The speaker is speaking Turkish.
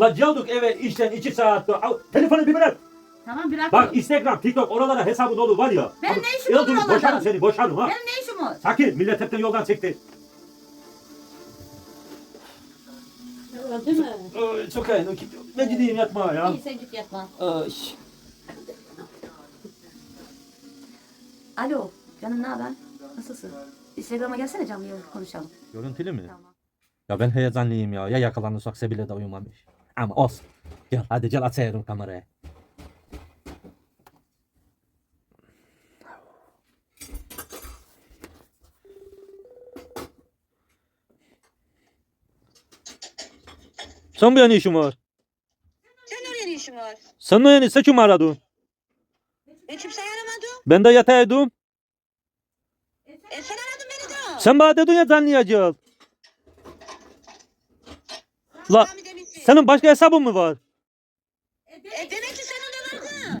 La geldik eve işten iki saat. Al, telefonu bir bırak. Tamam bırak. Bak Instagram, TikTok oralara hesabı dolu var ya. Ben Abi, ne işim dur, oralarda? Boşarım seni boşarım ha. Benim ne işim var? Sakin millet hepten yoldan çekti. Öldü mü? Ay, çok iyi. Ben gideyim yatmaya ya. İyi sen git yatma. Ay. Alo canım ne haber? Nasılsın? Instagram'a gelsene canlı yayın konuşalım. Görüntülü mü? Tamam. Ya ben heyecanlıyım ya. Ya yakalanırsak Sebile de uyumamış. Ama olsun. Gel hadi gel açayım kamerayı. Sen bir ne işin var? Sen oraya ne işin var? Sen ne yani kim aradın? Ben kimseyi aramadım. Ben de yataydım. E sen aradın beni de. Sen bana dedin ya canlı. La demişsin. Senin başka hesabın mı var? E demek ki sen ona verdin.